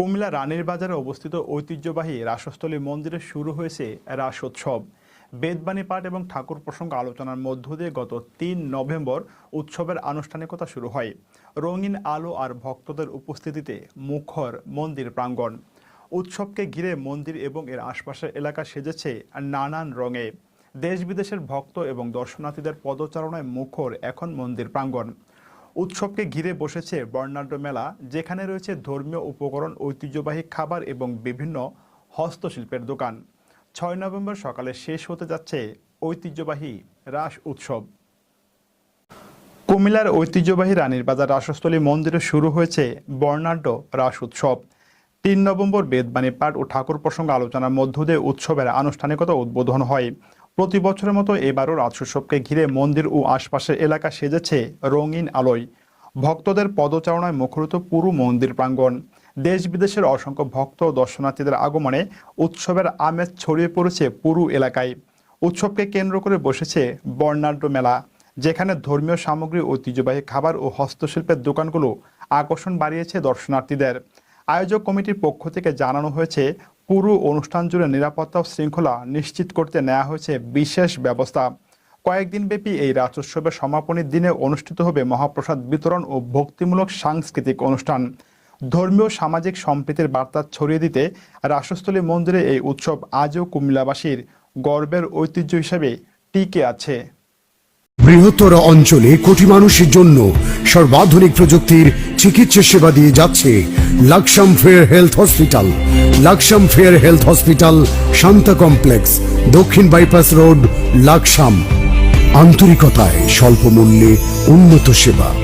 কুমিল্লা রানীর বাজারে অবস্থিত ঐতিহ্যবাহী রাসস্থলী মন্দিরে শুরু হয়েছে রাসোৎসব। বেদবাণী পাঠ এবং ঠাকুর প্রসঙ্গ আলোচনার মধ্য দিয়ে গত তিন নভেম্বর উৎসবের আনুষ্ঠানিকতা শুরু হয়। রঙিন আলো আর ভক্তদের উপস্থিতিতে মুখর মন্দির প্রাঙ্গণ। উৎসবকে ঘিরে মন্দির এবং এর আশপাশের এলাকা সেজেছে নানান রঙে। দেশ বিদেশের ভক্ত এবং দর্শনার্থীদের পদচারণায় মুখর এখন মন্দির প্রাঙ্গণ। উৎসবকে ঘিরে বসেছে বর্ণাঢ্য মেলা, যেখানে রয়েছে ধর্মীয় উপকরণ, ঐতিহ্যবাহী খাবার এবং বিভিন্ন হস্তশিল্পের দোকান। ছয় নভেম্বর সকালে শেষ হতে যাচ্ছে ঐতিহ্যবাহী রাস উৎসব। কুমিল্লার ঐতিহ্যবাহী রানীর বাজার রাসস্থলী মন্দিরে শুরু হয়েছে বর্ণাঢ্য রাস উৎসব। তিন নভেম্বর বেদবাণী পাঠ ও ঠাকুর প্রসঙ্গ আলোচনার মধ্য দিয়ে উৎসবের আনুষ্ঠানিকতা উদ্বোধন হয়। প্রতি বছরের মতো এবারও রাস উৎসবকে ঘিরে মন্দির ও আশপাশের এলাকা সেজেছে রঙিন আলোয়। ভক্তদের পদচারণায় মুখরিত পুরো মন্দির প্রাঙ্গণ। দেশ বিদেশের অসংখ্য ভক্ত ও দর্শনার্থীদের আগমনে উৎসবের আমেজ ছড়িয়ে পড়েছে পুরো এলাকায়। উৎসবকে কেন্দ্র করে বসেছে বর্ণাঢ্য মেলা, যেখানে ধর্মীয় সামগ্রী, ঐতিহ্যবাহী খাবার ও হস্তশিল্পের দোকানগুলো আকর্ষণ বাড়িয়েছে দর্শনার্থীদের। আয়োজক কমিটির পক্ষ থেকে জানানো হয়েছে পুরো অনুষ্ঠান জুড়ে নিরাপত্তা শৃঙ্খলা নিশ্চিত করতে নেওয়া হয়েছে বিশেষ ব্যবস্থা। কয়েকদিন ব্যাপী এই রাজোৎসবের সমাপনীর দিনে অনুষ্ঠিত হবে মহাপ্রসাদ বিতরণ ও ভক্তিমূলক সাংস্কৃতিক অনুষ্ঠান। ধর্মীয় সামাজিক সম্প্রীতির বার্তা ছড়িয়ে দিতে রাসস্থলী মন্দিরে এই উৎসব আজও কুমিল্লাবাসীর গর্বের ঐতিহ্য হিসেবে টিকে আছে। বৃহত্তর অঞ্চলে কোটি মানুষের জন্য সর্বাধুনিক প্রযুক্তির চিকিৎসা সেবা দিয়ে যাচ্ছে Laksam fair health hospital Laksam fair health hospital Shanta complex দক্ষিণ বাইপাস রোড লাকসাম আন্তরিকতায় স্বল্প মূল্যে উন্নত সেবা।